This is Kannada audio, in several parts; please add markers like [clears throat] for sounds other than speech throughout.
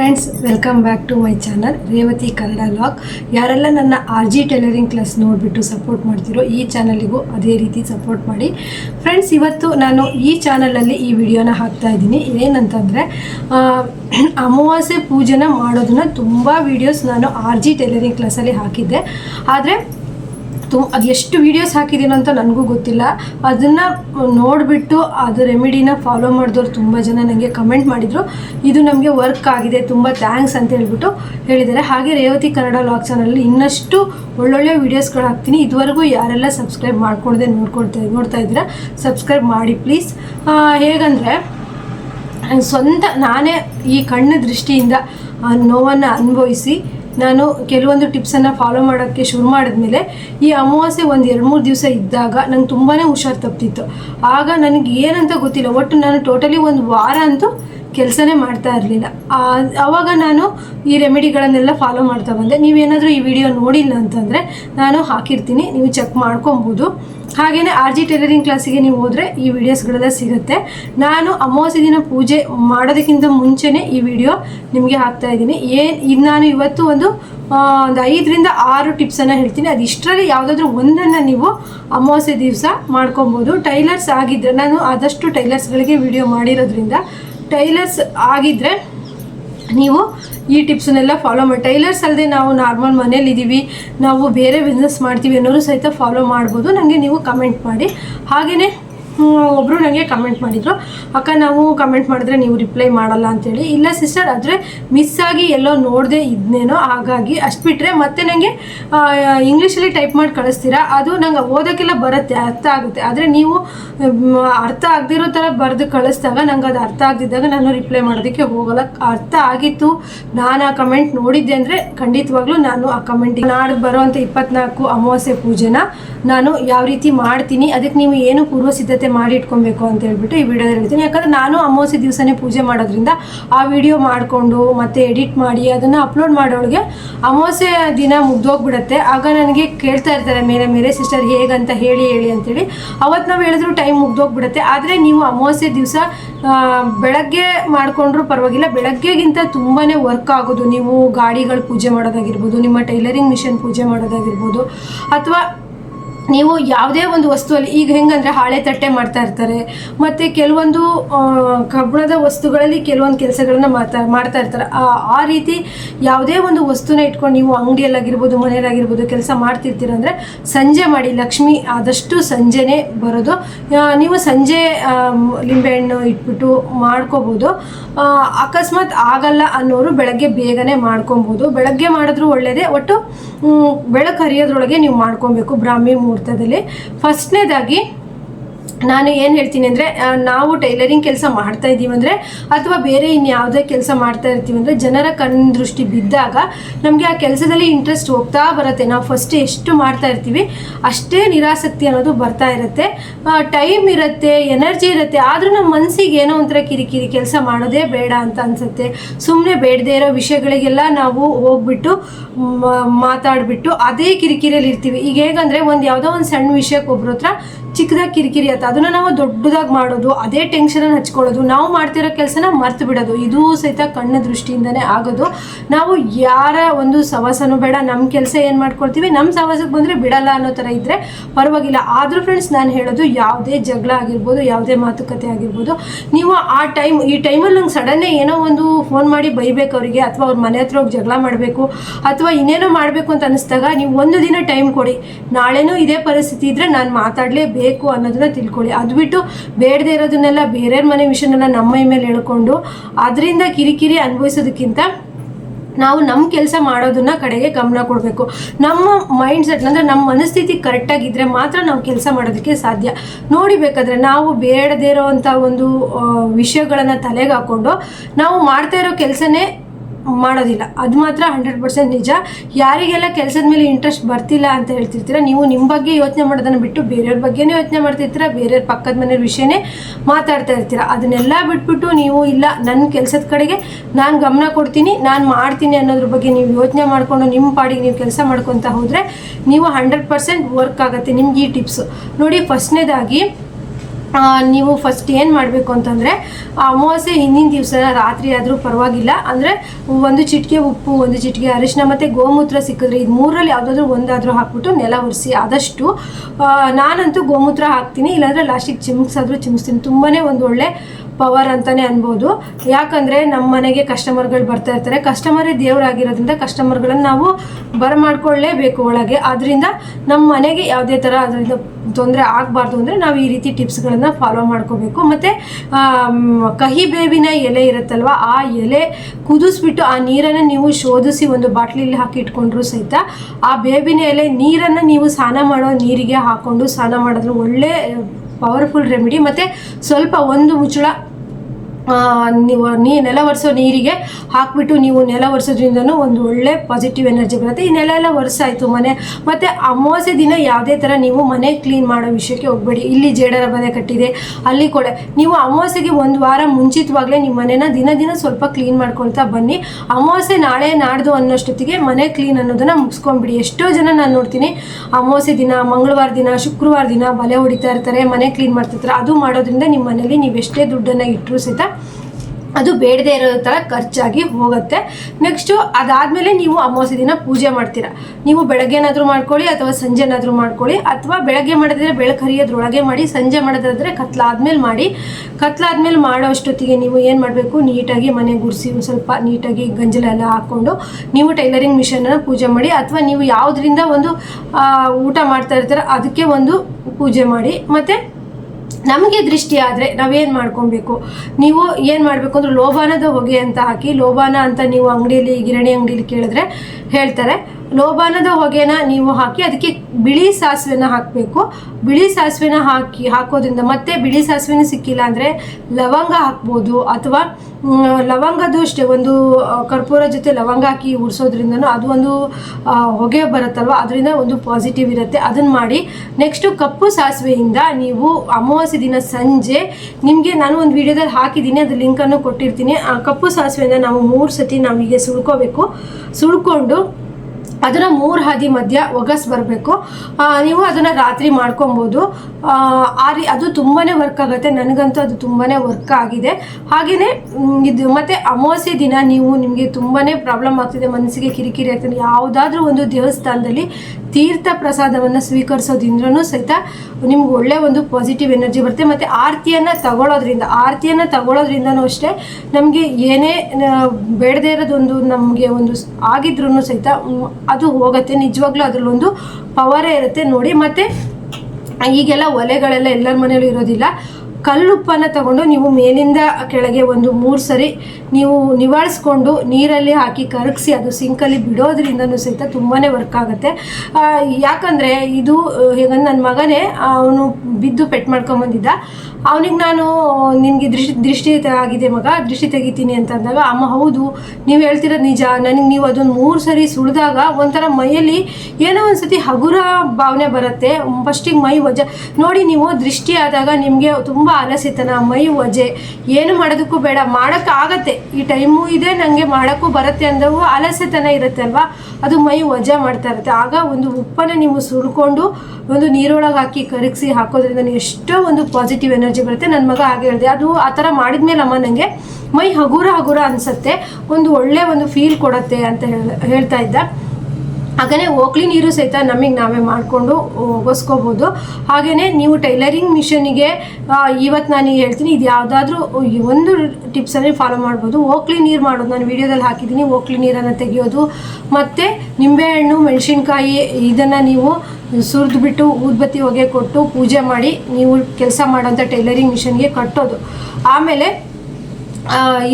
Friends welcome back to my channel Revathi Kannada vlog ಯಾರೆಲ್ಲ ನನ್ನ ಆರ್ ಜಿ ಟೈಲರಿಂಗ್ ಕ್ಲಾಸ್ ನೋಡಿಬಿಟ್ಟು ಸಪೋರ್ಟ್ ಮಾಡ್ತಿರೋ ಈ ಚಾನಲಿಗೂ ಅದೇ ರೀತಿ ಸಪೋರ್ಟ್ ಮಾಡಿ. ಫ್ರೆಂಡ್ಸ್ ಇವತ್ತು ನಾನು ಈ ಚಾನಲಲ್ಲಿ ಈ ವಿಡಿಯೋನ ಹಾಕ್ತಾ ಇದ್ದೀನಿ. ಏನಂತಂದರೆ [clears throat] ಅಮಾವಾಸ್ಯೆ ಪೂಜೆನ ಮಾಡೋದನ್ನ ತುಂಬ ವೀಡಿಯೋಸ್ ನಾನು ಆರ್ ಜಿ ಟೈಲರಿಂಗ್ ಕ್ಲಾಸಲ್ಲಿ ಹಾಕಿದ್ದೆ. ಆದರೆ ತು, ಅದು ಎಷ್ಟು ವೀಡಿಯೋಸ್ ಹಾಕಿದ್ದೀನೋ ಅಂತ ನನಗೂ ಗೊತ್ತಿಲ್ಲ. ಅದನ್ನು ನೋಡಿಬಿಟ್ಟು ಅದು ರೆಮಿಡಿನ ಫಾಲೋ ಮಾಡಿದವ್ರು ತುಂಬ ಜನ ನನಗೆ ಕಮೆಂಟ್ ಮಾಡಿದರು. ಇದು ನಮಗೆ ವರ್ಕ್ ಆಗಿದೆ, ತುಂಬ ಥ್ಯಾಂಕ್ಸ್ ಅಂತ ಹೇಳ್ಬಿಟ್ಟು ಹೇಳಿದ್ದಾರೆ. ಹಾಗೆ ರೇವತಿ ಕನ್ನಡ ಲಾಗ್ ಚಾನಲಲ್ಲಿ ಇನ್ನಷ್ಟು ಒಳ್ಳೊಳ್ಳೆ ವೀಡಿಯೋಸ್ಗಳು ಹಾಕ್ತೀನಿ. ಇದುವರೆಗೂ ಯಾರೆಲ್ಲ ಸಬ್ಸ್ಕ್ರೈಬ್ ಮಾಡ್ಕೊಳ್ದೆ ನೋಡ್ಕೊಳ್ತಾ, ನೋಡ್ತಾ ಇದ್ದೀರಾ ಸಬ್ಸ್ಕ್ರೈಬ್ ಮಾಡಿ ಪ್ಲೀಸ್ ಹೇಗಂದರೆ, ಸ್ವಂತ ನಾನೇ ಈ ಕಣ್ಣು ದೃಷ್ಟಿಯಿಂದ ನೋವನ್ನು ಅನುಭವಿಸಿ ನಾನು ಕೆಲವೊಂದು ಟಿಪ್ಸನ್ನು ಫಾಲೋ ಮಾಡೋಕ್ಕೆ ಶುರು ಮಾಡಿದ್ಮೇಲೆ ಈ ಅಮಾವಾಸ್ಯೆ ಒಂದು ಎರಡು ಮೂರು ದಿವಸ ಇದ್ದಾಗ ನಂಗೆ ತುಂಬಾ ಹುಷಾರು ತಪ್ಪಿತ್ತು ಆಗ ನನಗೆ ಏನಂತ ಗೊತ್ತಿಲ್ಲ, ಒಟ್ಟು ನಾನು ಟೋಟಲಿ ಒಂದು ವಾರ ಅಂತೂ ಕೆಲಸನೇ ಮಾಡ್ತಾ ಇರಲಿಲ್ಲ. ಆವಾಗ ನಾನು ಈ ರೆಮಿಡಿಗಳನ್ನೆಲ್ಲ ಫಾಲೋ ಮಾಡ್ತಾ ಬಂದೆ. ನೀವೇನಾದರೂ ಈ ವಿಡಿಯೋ ನೋಡಿಲ್ಲ ಅಂತಂದರೆ ನಾನು ಹಾಕಿರ್ತೀನಿ, ನೀವು ಚೆಕ್ ಮಾಡ್ಕೊಬೋದು. ಹಾಗೆಯೇ ಆರ್ ಜಿ ಟೈಲರಿಂಗ್ ಕ್ಲಾಸಿಗೆ ನೀವು ಹೋದರೆ ಈ ವಿಡಿಯೋಸ್ಗಳೆಲ್ಲ ಸಿಗುತ್ತೆ. ನಾನು ಅಮಾವಾಸ್ಯ ದಿನ ಪೂಜೆ ಮಾಡೋದಕ್ಕಿಂತ ಮುಂಚೆನೇ ಈ ವಿಡಿಯೋ ನಿಮಗೆ ಹಾಕ್ತಾ ಇದ್ದೀನಿ. ಏನು ನಾನು ಇವತ್ತು ಒಂದು ಒಂದು ಐದರಿಂದ ಆರು ಟಿಪ್ಸನ್ನು ಹೇಳ್ತೀನಿ. ಅದು ಇಷ್ಟರಲ್ಲಿ ಯಾವುದಾದ್ರೂ ಒಂದನ್ನು ನೀವು ಅಮಾವಾಸ್ಯೆ ದಿವಸ ಮಾಡ್ಕೊಬೋದು. ಟೈಲರ್ಸ್ ಆಗಿದ್ದರೆ ನಾನು ಆದಷ್ಟು ಟೈಲರ್ಸ್ಗಳಿಗೆ ವಿಡಿಯೋ ಮಾಡಿರೋದ್ರಿಂದ ಟೈಲರ್ಸ್ ಆಗಿದ್ದರೆ ನೀವು ಈ ಟಿಪ್ಸನ್ನೆಲ್ಲ ಫಾಲೋ ಮಾಡಿ. ಟೈಲರ್ಸ್ ಅಲ್ಲದೆ ನಾವು ನಾರ್ಮಲ್ ಮನೇಲಿದ್ದೀವಿ ನಾವು ಬೇರೆ ಬಿಸ್ನೆಸ್ ಮಾಡ್ತೀವಿ ಅನ್ನೋರು ಸಹಿತ ಫಾಲೋ ಮಾಡ್ಬೋದು. ನನಗೆ ನೀವು ಕಮೆಂಟ್ ಮಾಡಿ. ಹಾಗೆಯೇ ಒಬ್ಬರು ನನಗೆ ಕಮೆಂಟ್ ಮಾಡಿದರು, ಅಕ್ಕ, ನಾವು ಕಮೆಂಟ್ ಮಾಡಿದ್ರೆ ನೀವು ರಿಪ್ಲೈ ಮಾಡಲ್ಲ ಅಂತೇಳಿ. ಇಲ್ಲ ಸಿಸ್ಟರ್ ಆದರೆ ಮಿಸ್ ಆಗಿ ಎಲ್ಲೋ ನೋಡದೆ ಇದ್ನೇನೋ, ಹಾಗಾಗಿ ಅಷ್ಟು ಬಿಟ್ಟರೆ ಮತ್ತೆ ನನಗೆ ಇಂಗ್ಲೀಷಲ್ಲಿ ಟೈಪ್ ಮಾಡಿ ಕಳಿಸ್ತೀರಾ? ಅದು ನಂಗೆ ಓದೋಕ್ಕೆಲ್ಲ ಬರುತ್ತೆ, ಅರ್ಥ ಆಗುತ್ತೆ. ಆದರೆ ನೀವು ಅರ್ಥ ಆಗದಿರೋ ಥರ ಬರೆದು ಕಳಿಸ್ದಾಗ ನಂಗೆ ಅದು ಅರ್ಥ ಆಗದಿದ್ದಾಗ ನಾನು ರಿಪ್ಲೈ ಮಾಡೋದಕ್ಕೆ ಹೋಗಲ್ಲ. ಅರ್ಥ ಆಗಿತ್ತು. ನಾನು ಆ ಕಮೆಂಟ್ ನೋಡಿದ್ದೆ ಅಂದರೆ ಖಂಡಿತವಾಗ್ಲೂ ನಾನು ಆ ಕಮೆಂಟಿಗೆ ನಾಳೆ ಬರೋವಂಥ ಇಪ್ಪತ್ನಾಲ್ಕು ಅಮಾವಾಸ್ಯೆ ಪೂಜೆನ ನಾನು ಯಾವ ರೀತಿ ಮಾಡ್ತೀನಿ, ಅದಕ್ಕೆ ನೀವು ಏನು ಪೂರ್ವ ಸಿದ್ಧತೆ ಮಾಡಿ ಇಟ್ಕೊಬೇಕು ಅಂತ ಹೇಳ್ಬಿಟ್ಟು ಈ ವಿಡಿಯೋದಲ್ಲಿ ಹೇಳ್ತೀನಿ. ಯಾಕಂದ್ರೆ ನಾನು ಅಮಾವಾಸ್ಯೆ ದಿವಸನೇ ಪೂಜೆ ಮಾಡೋದ್ರಿಂದ ಆ ವಿಡಿಯೋ ಮಾಡಿಕೊಂಡು ಮತ್ತೆ ಎಡಿಟ್ ಮಾಡಿ ಅದನ್ನು ಅಪ್ಲೋಡ್ ಮಾಡೋಳಿಗೆ ಅಮಾವಾಸ್ಯೆ ದಿನ ಮುಗ್ದೋಗ್ಬಿಡುತ್ತೆ. ಆಗ ನನಗೆ ಕೇಳ್ತಾ ಇರ್ತಾರೆ ಮೇಲೆ ಮೇಲೆ ಸಿಸ್ಟರ್ ಹೇಗಂತ ಹೇಳಿ ಹೇಳಿ ಅಂತೇಳಿ ಅವತ್ತು ನಾವು ಹೇಳಿದ್ರು ಟೈಮ್ ಮುಗ್ದೋಗ್ಬಿಡುತ್ತೆ. ಆದರೆ ನೀವು ಅಮಾವಾಸ್ಯೆ ದಿವಸ ಬೆಳಗ್ಗೆ ಮಾಡಿಕೊಂಡ್ರೂ ಪರವಾಗಿಲ್ಲ. ಬೆಳಗ್ಗೆಗಿಂತ ತುಂಬಾ ವರ್ಕ್ ಆಗೋದು. ನೀವು ಗಾಡಿಗಳು ಪೂಜೆ ಮಾಡೋದಾಗಿರ್ಬೋದು, ನಿಮ್ಮ ಟೈಲರಿಂಗ್ ಮಿಷನ್ ಪೂಜೆ ಮಾಡೋದಾಗಿರ್ಬೋದು, ಅಥವಾ ನೀವು ಯಾವುದೇ ಒಂದು ವಸ್ತುವಲ್ಲಿ ಈಗ ಹೆಂಗಂದ್ರೆ ಹಾಳೆ ತಟ್ಟೆ ಮಾಡ್ತಾ ಇರ್ತಾರೆ, ಮತ್ತು ಕೆಲವೊಂದು ಕಬ್ಬಣದ ವಸ್ತುಗಳಲ್ಲಿ ಕೆಲವೊಂದು ಕೆಲಸಗಳನ್ನ ಮಾಡ್ತಾ ಮಾಡ್ತಾ ಇರ್ತಾರೆ. ಆ ರೀತಿ ಯಾವುದೇ ಒಂದು ವಸ್ತುನ ಇಟ್ಕೊಂಡು ನೀವು ಅಂಗಡಿಯಲ್ಲಾಗಿರ್ಬೋದು, ಮನೆಯಲ್ಲಾಗಿರ್ಬೋದು ಕೆಲಸ ಮಾಡ್ತಿರ್ತೀರ ಅಂದರೆ ಸಂಜೆ ಮಾಡಿ, ಲಕ್ಷ್ಮಿ ಆದಷ್ಟು ಸಂಜೆನೇ ಬರೋದು. ನೀವು ಸಂಜೆ ಲಿಂಬೆಹಣ್ಣು ಇಟ್ಬಿಟ್ಟು ಮಾಡ್ಕೋಬೋದು. ಅಕಸ್ಮಾತ್ ಆಗಲ್ಲ ಅನ್ನೋರು ಬೆಳಗ್ಗೆ ಬೇಗನೆ ಮಾಡ್ಕೊಬೋದು. ಬೆಳಗ್ಗೆ ಮಾಡಿದ್ರು ಒಳ್ಳೆಯದೇ ಒಟ್ಟು ಬೆಳಕು ಹರಿಯೋದ್ರೊಳಗೆ ನೀವು ಮಾಡ್ಕೊಬೇಕು. ಬ್ರಾಹ್ಮಿ ಮುಹೂರ್ತದಲ್ಲಿ. ಫಸ್ಟ್ನೇದಾಗಿ ನಾನು ಏನು ಹೇಳ್ತೀನಿ ಅಂದರೆ ನಾವು ಟೈಲರಿಂಗ್ ಕೆಲಸ ಮಾಡ್ತಾ ಇದ್ದೀವಿ ಅಂದರೆ, ಅಥವಾ ಬೇರೆ ಇನ್ಯಾವುದೇ ಕೆಲಸ ಮಾಡ್ತಾ ಇರ್ತೀವಿ ಅಂದರೆ, ಜನರ ಕಣ್ಣು ದೃಷ್ಟಿ ಬಿದ್ದಾಗ ನಮಗೆ ಆ ಕೆಲಸದಲ್ಲಿ ಇಂಟ್ರೆಸ್ಟ್ ಹೋಗ್ತಾ ಬರುತ್ತೆ. ನಾವು ಫಸ್ಟ್ ಎಷ್ಟು ಮಾಡ್ತಾ ಇರ್ತೀವಿ, ಅಷ್ಟೇ ನಿರಾಸಕ್ತಿ ಅನ್ನೋದು ಬರ್ತಾ ಇರುತ್ತೆ. ಟೈಮ್ ಇರುತ್ತೆ ಎನರ್ಜಿ ಇರುತ್ತೆ, ಆದರೂ ನಮ್ಮ ಮನಸ್ಸಿಗೆ ಏನೋ ಒಂಥರ ಕಿರಿಕಿರಿ ಕೆಲಸ ಮಾಡೋದೇ ಬೇಡ ಅಂತ ಅನ್ಸುತ್ತೆ. ಸುಮ್ಮನೆ ಬೇಡದೇ ಇರೋ ವಿಷಯಗಳಿಗೆಲ್ಲ ನಾವು ಹೋಗ್ಬಿಟ್ಟು ಮಾತಾಡಿಬಿಟ್ಟು ಅದೇ ಕಿರಿಕಿರಿಯಲ್ಲಿ ಇರ್ತೀವಿ ಈಗ ಹೇಗಂದ್ರೆ, ಒಂದು ಯಾವುದೋ ಒಂದು ಸಣ್ಣ ವಿಷಯಕ್ಕೆ ಒಬ್ಬರ ಹತ್ರ ಚಿಕ್ಕದಾಗಿ ಕಿರಿಕಿರಿ ಆಯ್ತು ಅದನ್ನ ನಾವು ದೊಡ್ಡದಾಗಿ ಮಾಡೋದು, ಅದೇ ಟೆನ್ಷನ್ ಹಚ್ಕೊಳ್ಳೋದು, ನಾವು ಮಾಡ್ತಿರೋ ಕೆಲಸನ ಮರ್ತು ಬಿಡೋದು. ಇದು ಸಹಿತ ಕಣ್ಣ ದೃಷ್ಟಿಯಿಂದನೇ ಆಗೋದು. ನಾವು ಯಾರ ಒಂದು ಸವಾಸನೂ ಬೇಡ ನಮ್ಮ ಕೆಲಸ ಏನು ಮಾಡ್ಕೊಳ್ತೀವಿ ನಮ್ಮ ಸವಾಸಕ್ಕೆ ಬಂದರೆ ಬಿಡಲ್ಲ ಅನ್ನೋ ಥರ ಇದ್ದರೆ ಪರವಾಗಿಲ್ಲ. ಆದರೂ ಫ್ರೆಂಡ್ಸ್ ನಾನು ಹೇಳೋದು ಯಾವುದೇ ಜಗಳ ಆಗಿರ್ಬೋದು, ಯಾವುದೇ ಮಾತುಕತೆ ಆಗಿರ್ಬೋದು, ನೀವು ಆ ಟೈಮ್, ಈ ಟೈಮಲ್ಲಿ ನಂಗೆ ಸಡನ್ನೇ ಏನೋ ಒಂದು ಫೋನ್ ಮಾಡಿ ಬೈಬೇಕು ಅವರಿಗೆ, ಅಥವಾ ಅವ್ರ ಮನೆ ಹತ್ರ ಹೋಗಿ ಜಗಳ ಮಾಡಬೇಕು, ಅಥವಾ ಇನ್ನೇನೋ ಮಾಡಬೇಕು ಅಂತ ಅನಿಸ್ದಾಗ ನೀವು ಒಂದು ದಿನ ಟೈಮ್ ಕೊಡಿ. ನಾಳೆನೂ ಇದೇ ಪರಿಸ್ಥಿತಿ ಇದ್ದರೆ ನಾನು ಮಾತಾಡಲೇಬೇಕು. ಅನ್ನೋದನ್ನ ತಿಳ್ಕೊಳ್ಳಿ. ಅದು ಬಿಟ್ಟು ಬೇಡದೇ ಇರೋದನ್ನೆಲ್ಲ ಬೇರೆಯವ್ರ ಮನೆ ವಿಷಯನೆಲ್ಲ ನಮ್ಮ ಮೇಲೆ ಹೇಳ್ಕೊಂಡು ಅದರಿಂದ ಕಿರಿಕಿರಿ ಅನುಭವಿಸೋದಕ್ಕಿಂತ ನಾವು ನಮ್ಮ ಕೆಲಸ ಮಾಡೋದನ್ನ ಕಡೆಗೆ ಗಮನ ಕೊಡಬೇಕು. ನಮ್ಮ ಮೈಂಡ್ ಸೆಟ್ ಅಂದರೆ ನಮ್ಮ ಮನಸ್ಥಿತಿ ಕರೆಕ್ಟಾಗಿದ್ದರೆ ಮಾತ್ರ ನಾವು ಕೆಲಸ ಮಾಡೋದಕ್ಕೆ ಸಾಧ್ಯ. ನೋಡಿ ಬೇಕಾದ್ರೆ ನಾವು ಬೇಡದೇ ಇರೋವಂಥ ಒಂದು ವಿಷಯಗಳನ್ನು ತಲೆಗೆ ಹಾಕ್ಕೊಂಡು ನಾವು ಮಾಡ್ತಾ ಇರೋ ಕೆಲಸನೇ ಮಾಡೋದಿಲ್ಲ. ಅದು ಮಾತ್ರ ಹಂಡ್ರೆಡ್ ಪರ್ಸೆಂಟ್ ನಿಜ. ಯಾರಿಗೆಲ್ಲ ಕೆಲಸದ ಮೇಲೆ ಇಂಟ್ರೆಸ್ಟ್ ಬರ್ತಿಲ್ಲ ಅಂತ ಹೇಳ್ತಿರ್ತೀರ, ನೀವು ನಿಮ್ಮ ಬಗ್ಗೆ ಯೋಚನೆ ಮಾಡೋದನ್ನು ಬಿಟ್ಟು ಬೇರೆಯವ್ರ ಬಗ್ಗೆನೇ ಯೋಚನೆ ಮಾಡ್ತಿರ್ತೀರ, ಬೇರೆಯವ್ರ ಪಕ್ಕದ ಮನೆಯವ್ರ ವಿಷಯನೇ ಮಾತಾಡ್ತಾ ಇರ್ತೀರ. ಅದನ್ನೆಲ್ಲ ಬಿಟ್ಬಿಟ್ಟು ನೀವು ಇಲ್ಲ ನನ್ನ ಕೆಲಸದ ಕಡೆಗೆ ನಾನು ಗಮನ ಕೊಡ್ತೀನಿ, ನಾನು ಮಾಡ್ತೀನಿ ಅನ್ನೋದ್ರ ಬಗ್ಗೆ ನೀವು ಯೋಚನೆ ಮಾಡಿಕೊಂಡು ನಿಮ್ಮ ಪಾಡಿಗೆ ನೀವು ಕೆಲಸ ಮಾಡ್ಕೊತ ಹೋದರೆ ನೀವು ಹಂಡ್ರೆಡ್ ಪರ್ಸೆಂಟ್ ವರ್ಕ್ ಆಗುತ್ತೆ ನಿಮ್ಗೆ ಈ ಟಿಪ್ಸು ನೋಡಿ ಫಸ್ಟ್ನೇದಾಗಿ ನೀವು ಫಸ್ಟ್ ಏನು ಮಾಡಬೇಕು ಅಂತಂದರೆ ಅಮಾವಾಸ್ಯೆ ಹಿಂದಿನ ದಿವಸ ರಾತ್ರಿ ಆದರೂ ಪರವಾಗಿಲ್ಲ. ಅಂದರೆ ಒಂದು ಚಿಟಿಕೆ ಉಪ್ಪು, ಒಂದು ಚಿಟಿಕೆ ಅರಿಶಿನ ಮತ್ತು ಗೋಮೂತ್ರ ಸಿಕ್ಕಿದ್ರೆ ಇದು ಮೂರಲ್ಲಿ ಯಾವುದಾದ್ರೂ ಒಂದಾದರೂ ಹಾಕ್ಬಿಟ್ಟು ನೆಲ ಒರೆಸಿ ಆದಷ್ಟು ನಾನಂತೂ ಗೋಮೂತ್ರ ಹಾಕ್ತೀನಿ. ಇಲ್ಲಾಂದರೆ ಲಾಸ್ಟಿಗೆ ಚಿಮ್ಸಾದರೂ ಚಿಮ್ಸ್ತೀನಿ ತುಂಬಾ ಒಂದು ಒಳ್ಳೆ ಪವರ್ ಅಂತಲೇ ಅನ್ಬೋದು. ಯಾಕಂದರೆ ನಮ್ಮ ಮನೆಗೆ ಕಸ್ಟಮರ್ಗಳು ಬರ್ತಾ ಇರ್ತಾರೆ. ಕಸ್ಟಮರೇ ದೇವರಾಗಿರೋದ್ರಿಂದ ಕಸ್ಟಮರ್ಗಳನ್ನು ನಾವು ಬರಮಾಡ್ಕೊಳ್ಳೇಬೇಕು ಒಳಗೆ. ಅದರಿಂದ ನಮ್ಮ ಮನೆಗೆ ಯಾವುದೇ ಥರ ಅದರಿಂದ ತೊಂದರೆ ಆಗಬಾರ್ದು ಅಂದರೆ ನಾವು ಈ ರೀತಿ ಟಿಪ್ಸ್ಗಳನ್ನು ಫಾಲೋ ಮಾಡ್ಕೋಬೇಕು. ಮತ್ತು ಕಹಿ ಬೇವಿನ ಎಲೆ ಇರುತ್ತಲ್ವ, ಆ ಎಲೆ ಕುದಿಸ್ಬಿಟ್ಟು ಆ ನೀರನ್ನು ನೀವು ಶೋಧಿಸಿ ಒಂದು ಬಾಟ್ಲಿಲಿ ಹಾಕಿ ಇಟ್ಕೊಂಡ್ರು ಸಹಿತ ಆ ಬೇವಿನ ಎಲೆ ನೀರನ್ನು ನೀವು ಸ್ನಾನ ಮಾಡೋ ನೀರಿಗೆ ಹಾಕ್ಕೊಂಡು ಸ್ನಾನ ಮಾಡಿದ್ರೆ ಒಳ್ಳೆ ಪವರ್ಫುಲ್ ರೆಮಿಡಿ ಮತ್ತು ಸ್ವಲ್ಪ ಒಂದು ಮುಚ್ಚಳ ನೀವು ನೀ ನೆಲ ಒರೆಸೋ ನೀರಿಗೆ ಹಾಕ್ಬಿಟ್ಟು ನೀವು ನೆಲ ಒರೆಸೋದ್ರಿಂದನೂ ಒಂದು ಒಳ್ಳೆ ಪಾಸಿಟಿವ್ ಎನರ್ಜಿ ಬರುತ್ತೆ. ಈ ನೆಲ ಎಲ್ಲ ಒರೆಸಾಯ್ತು ಮನೆ. ಮತ್ತು ಅಮಾವಾಸ್ಯೆ ದಿನ ಯಾವುದೇ ಥರ ನೀವು ಮನೆ ಕ್ಲೀನ್ ಮಾಡೋ ವಿಷಯಕ್ಕೆ ಹೋಗಬೇಡಿ. ಇಲ್ಲಿ ಜೇಡರ ಮನೆ ಕಟ್ಟಿದೆ, ಅಲ್ಲಿ ಕೊಳೆ. ನೀವು ಅಮಾವಾಸ್ಯೆಗೆ ಒಂದು ವಾರ ಮುಂಚಿತವಾಗಲೇ ನಿಮ್ಮ ಮನೆನ ದಿನ ದಿನ ಸ್ವಲ್ಪ ಕ್ಲೀನ್ ಮಾಡ್ಕೊಳ್ತಾ ಬನ್ನಿ. ಅಮಾವಾಸ್ಯೆ ನಾಳೆ ನಾಡ್ದು ಅನ್ನೋಷ್ಟೊತ್ತಿಗೆ ಮನೆ ಕ್ಲೀನ್ ಅನ್ನೋದನ್ನು ಮುಗಿಸ್ಕೊಂಬಿಡಿ ಎಷ್ಟೋ ಜನ ನಾನು ನೋಡ್ತೀನಿ ಅಮಾವಾಸ್ಯೆ ದಿನ, ಮಂಗಳವಾರ ದಿನ, ಶುಕ್ರವಾರ ದಿನ ಬಲೆ ಹೊಡಿತಾ ಇರ್ತಾರೆ, ಮನೆ ಕ್ಲೀನ್ ಮಾಡ್ತಿರ್ತಾರೆ. ಅದು ಮಾಡೋದ್ರಿಂದ ನಿಮ್ಮ ಮನೇಲಿ ನೀವು ಎಷ್ಟೇ ದುಡ್ಡನ್ನು ಇಟ್ಟರೂ ಸಹಿತ ಅದು ಬೇಡದೇ ಇರೋ ಥರ ಖರ್ಚಾಗಿ ಹೋಗುತ್ತೆ. ನೆಕ್ಸ್ಟು ಅದಾದಮೇಲೆ ನೀವು ಅಮಾವಾಸ್ಯೆ ದಿನ ಪೂಜೆ ಮಾಡ್ತೀರಾ. ನೀವು ಬೆಳಗ್ಗೆನಾದರೂ ಮಾಡ್ಕೊಳ್ಳಿ ಅಥವಾ ಸಂಜೆನಾದರೂ ಮಾಡ್ಕೊಳ್ಳಿ, ಅಥವಾ ಬೆಳಗ್ಗೆ ಮಾಡಿದ್ರೆ ಬೆಳಕು ಹರಿಯೋದ್ರೊಳಗೆ ಮಾಡಿ, ಸಂಜೆ ಮಾಡೋದಾದರೆ ಕತ್ಲಾದ್ಮೇಲೆ ಮಾಡಿ. ಕತ್ಲಾದ್ಮೇಲೆ ಮಾಡೋ ಅಷ್ಟೊತ್ತಿಗೆ ನೀವು ಏನು ಮಾಡಬೇಕು? ನೀಟಾಗಿ ಮನೆ ಗುಡಿಸಿ ಒಂದು ಸ್ವಲ್ಪ ನೀಟಾಗಿ ಗಂಜಲ ಎಲ್ಲ ಹಾಕ್ಕೊಂಡು ನೀವು ಟೈಲರಿಂಗ್ ಮಿಷನನ್ನು ಪೂಜೆ ಮಾಡಿ, ಅಥವಾ ನೀವು ಯಾವುದರಿಂದ ಒಂದು ಊಟ ಮಾಡ್ತಾ ಇರ್ತೀರ ಅದಕ್ಕೆ ಒಂದು ಪೂಜೆ ಮಾಡಿ. ಮತ್ತು ನಮಗೆ ದೃಷ್ಟಿ ಆದರೆ ನಾವೇನು ಮಾಡ್ಕೊಬೇಕು? ನೀವು ಏನು ಮಾಡಬೇಕು ಅಂದ್ರೆ ಲೋಬಾನದ ಹೊಗೆ ಅಂತ ಹಾಕಿ ಲೋಬಾನ ಅಂತ ನೀವು ಅಂಗಡಿಯಲ್ಲಿ, ಗಿರಣಿ ಅಂಗಡಿಯಲ್ಲಿ ಕೇಳಿದ್ರೆ ಹೇಳ್ತಾರೆ. ಲೋಬಾನದ ಹೊಗೆನ ನೀವು ಹಾಕಿ, ಅದಕ್ಕೆ ಬಿಳಿ ಸಾಸಿವೆನ ಹಾಕಬೇಕು. ಬಿಳಿ ಸಾಸಿವೆನ ಹಾಕಿ, ಹಾಕೋದ್ರಿಂದ ಮತ್ತೆ ಬಿಳಿ ಸಾಸಿವೆನೂ ಸಿಕ್ಕಿಲ್ಲ ಅಂದರೆ ಲವಂಗ ಹಾಕ್ಬೋದು ಅಥವಾ ಲವಂಗದ್ದು ಅಷ್ಟೇ, ಒಂದು ಕರ್ಪೂರ ಜೊತೆ ಲವಂಗ ಹಾಕಿ ಉರಿಸೋದ್ರಿಂದನೂ ಅದು ಒಂದು ಹೊಗೆ ಬರುತ್ತಲ್ವ? ಅದರಿಂದ ಒಂದು ಪಾಸಿಟಿವ್ ಇರುತ್ತೆ. ಅದನ್ನು ಮಾಡಿ ನೆಕ್ಸ್ಟು ಕಪ್ಪು ಸಾಸಿವೆಯಿಂದ ನೀವು ಅಮಾವಾಸ್ಯೆ ದಿನ ಸಂಜೆ ನಿಮಗೆ ನಾನು ಒಂದು ವಿಡಿಯೋದಲ್ಲಿ ಹಾಕಿದ್ದೀನಿ ಅದು ಲಿಂಕನ್ನು ಕೊಟ್ಟಿರ್ತೀನಿ. ಆ ಕಪ್ಪು ಸಾಸಿವೆಯಿಂದ ನಾವು ಮೂರು ಸತಿ ನಾವೀಗೆ ಸುಳ್ಕೋಬೇಕು. ಸುಳ್ಕೊಂಡು ಅದನ್ನು ಮೂರು ಹಾದಿ ಮಧ್ಯ ಒಗಸ್ ಬರಬೇಕು. ನೀವು ಅದನ್ನು ರಾತ್ರಿ ಮಾಡ್ಕೊಬೋದು. ಆ, ರೀ ಅದು ತುಂಬಾ ವರ್ಕ್ ಆಗುತ್ತೆ. ನನಗಂತೂ ಅದು ತುಂಬಾ ವರ್ಕ್ ಆಗಿದೆ. ಹಾಗೆಯೇ ಇದು ಮತ್ತು ಅಮಾವಾಸ್ಯೆ ದಿನ ನೀವು ನಿಮಗೆ ತುಂಬಾ ಪ್ರಾಬ್ಲಮ್ ಆಗ್ತಿದೆ. ಮನಸ್ಸಿಗೆ ಕಿರಿಕಿರಿ ಆಗ್ತದೆ. ಯಾವುದಾದ್ರೂ ಒಂದು ದೇವಸ್ಥಾನದಲ್ಲಿ ತೀರ್ಥ ಪ್ರಸಾದವನ್ನು ಸ್ವೀಕರಿಸೋದ್ರಿಂದ್ರೂ ಸಹಿತ ನಿಮ್ಗೆ ಒಳ್ಳೆ ಒಂದು ಪಾಸಿಟಿವ್ ಎನರ್ಜಿ ಬರುತ್ತೆ. ಮತ್ತು ಆರತಿಯನ್ನು ತಗೊಳ್ಳೋದ್ರಿಂದ ಆರತಿಯನ್ನು ತಗೊಳ್ಳೋದ್ರಿಂದನೂ ಅಷ್ಟೇ ನಮಗೆ ಏನೇ ಬೇಡದೇ ಇರೋದೊಂದು ನಮಗೆ ಒಂದು ಆಗಿದ್ರೂ ಸಹಿತ ಅದು ಹೋಗುತ್ತೆ. ನಿಜವಾಗ್ಲೂ ಅದ್ರಲ್ಲೊಂದು ಪವರೇ ಇರುತ್ತೆ ನೋಡಿ. ಮತ್ತು ಈಗೆಲ್ಲ ಒಲೆಗಳೆಲ್ಲ ಎಲ್ಲರ ಮನೇಲೂ ಇರೋದಿಲ್ಲ. ಕಲ್ಲುಪ್ಪನ್ನು ತಗೊಂಡು ನೀವು ಮೇಲಿಂದ ಕೆಳಗೆ ಒಂದು ಮೂರು ಸರಿ ನೀವು ನಿವಾಳಿಸ್ಕೊಂಡು ನೀರಲ್ಲಿ ಹಾಕಿ ಕರಗಿಸಿ ಅದು ಸಿಂಕಲ್ಲಿ ಬಿಡೋದ್ರಿಂದನೂ ಸಹಿತ ತುಂಬಾ ವರ್ಕ್ ಆಗುತ್ತೆ. ಯಾಕಂದರೆ ಇದು ಹೇಗಂದ್ರೆ ನನ್ನ ಮಗನೇ ಅವನು ಬಿದ್ದು ಪೆಟ್ ಮಾಡ್ಕೊಂಬಂದಿದ್ದ. ಅವನಿಗೆ ನಾನು, ನಿನಗೆ ದೃಷ್ಟಿ ದೃಷ್ಟಿ ಆಗಿದೆ ಮಗ, ದೃಷ್ಟಿ ತೆಗಿತೀನಿ ಅಂತ ಅಂದಾಗ, ಅಮ್ಮ, ಹೌದು, ನೀವು ಹೇಳ್ತಿರೋದು ನಿಜ. ನನಗೆ ನೀವು ಅದೊಂದು ಮೂರು ಸರಿ ಸುಳಿದಾಗ ಒಂಥರ ಮೈಯಲ್ಲಿ ಏನೋ ಒಂದು ಸತಿ ಹಗುರ ಭಾವನೆ ಬರುತ್ತೆ. ಫಸ್ಟಿಗೆ ಮೈ ವಜ ನೋಡಿ ನೀವು ದೃಷ್ಟಿ ಆದಾಗ ನಿಮಗೆ ತುಂಬ ಆಲಸ್ಯತನ ಮೈ ವಜೆ ಏನು ಮಾಡೋದಕ್ಕೂ ಬೇಡ ಮಾಡೋಕ್ಕಾಗತ್ತೆ ಈ ಟೈಮು ಇದೆ ನನಗೆ ಮಾಡೋಕ್ಕೂ ಬರುತ್ತೆ ಅಂದವು, ಅಲಸಿತನ ಇರುತ್ತೆ ಅಲ್ವಾ ಅದು ಮೈ ವಜಾ ಮಾಡ್ತಾ ಇರುತ್ತೆ. ಆಗ ಒಂದು ಉಪ್ಪನ್ನು ನೀವು ಸುರ್ಕೊಂಡು ಒಂದು ನೀರೊಳಗೆ ಹಾಕಿ ಕರಗಿಸಿ ಹಾಕೋದ್ರಿಂದ ಎಷ್ಟೋ ಒಂದು ಪಾಸಿಟಿವ್ ಎನರ್ಜಿ ಬರುತ್ತೆ. ನನ್ನ ಮಗ ಹಾಗೆ ಹೇಳಿದೆ. ಅದು ಆ ಥರ ಮಾಡಿದ್ಮೇಲೆ ಅಮ್ಮ ನನಗೆ ಮೈ ಹಗುರ ಹಗುರ ಅನಿಸುತ್ತೆ. ಒಂದು ಒಳ್ಳೆ ಒಂದು ಫೀಲ್ ಕೊಡುತ್ತೆ ಅಂತ ಹೇಳ, ಹೇಳ್ತಾ ಇದ್ದ. ಹಾಗೆಯೇ ಓಕ್ಲಿ ನೀರು ಸಹಿತ ನಮಗೆ ನಾವೇ ಮಾಡಿಕೊಂಡು ಒಗೆಸ್ಕೋಬೋದು ಹಾಗೆಯೇ ನೀವು ಟೈಲರಿಂಗ್ ಮಿಷನಿಗೆ ಇವತ್ತು ನಾನು ಹೇಳ್ತೀನಿ, ಇದು ಯಾವುದಾದ್ರೂ ಒಂದು ಟಿಪ್ಸಲ್ಲಿ ಫಾಲೋ ಮಾಡ್ಬೋದು. ಓಕ್ಲಿ ನೀರು ಮಾಡೋದು ನಾನು ವಿಡಿಯೋದಲ್ಲಿ ಹಾಕಿದ್ದೀನಿ ಓಕ್ಲಿ ನೀರನ್ನು ತೆಗೆಯೋದು. ಮತ್ತು ನಿಂಬೆಹಣ್ಣು, ಮೆಣಸಿನ್ಕಾಯಿ, ಇದನ್ನು ನೀವು ಸುರಿದ್ಬಿಟ್ಟು ಊದ್ಬತ್ತಿ ಹೊಗೆ ಕೊಟ್ಟು ಪೂಜೆ ಮಾಡಿ ನೀವು ಕೆಲಸ ಮಾಡೋಂಥ ಟೈಲರಿಂಗ್ ಮಿಷನ್ಗೆ ಕಟ್ಟೋದು. ಆಮೇಲೆ